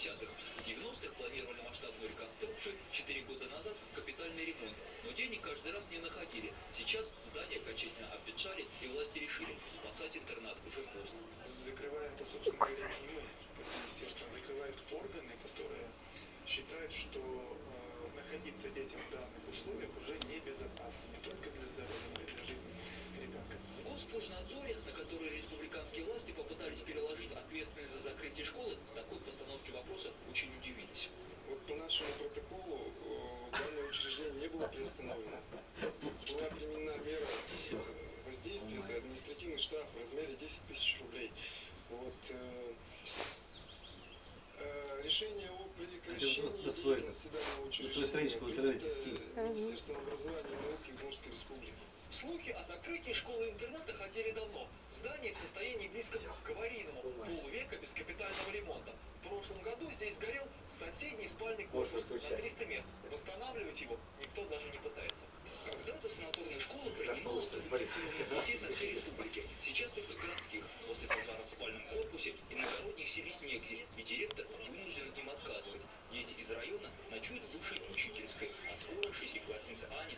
80-х. В 90-х планировали масштабную реконструкцию, 4 года назад капитальный ремонт. Но денег каждый раз не находили. Сейчас здание окончательно обветшали, и власти решили, спасать интернат уже поздно. закрывает, а, собственно говоря, не мы, как министерство, а закрывают органы, которые считают, что э, находиться детям в данных условиях уже небезопасно, не только для здоровья, но и для жизни ребенка. В Госпожнадзоре, на который республиканские власти попытались переложить ответственность за закрытие школы, такой постановке вопроса очень удивились. Вот по нашему протоколу э, данное учреждение не было приостановлено. Была применена мера воздействия, это административный штраф в размере 10 тысяч рублей. Вот, э, э, решение о прекращении на свой- деятельности данного на свою учреждения страничку в интернете. Министерством образования и науки Удмуртской республики. Слухи о закрытии школы-интерната ходили давно. Здание в состоянии близком к аварийному, полвека без капитального ремонта. В прошлом году здесь сгорел соседний спальный корпус на 300 мест. Восстанавливать его никто даже не пытается. Когда-то санаторная школа принимала квалифицированных детей со всей республики. Сейчас только городских. После пожара в спальном корпусе иногородних селить негде, и директор вынужден им отказывать. Дети из района ночуют в бывшей учительской, а скоро шестиклассница Аня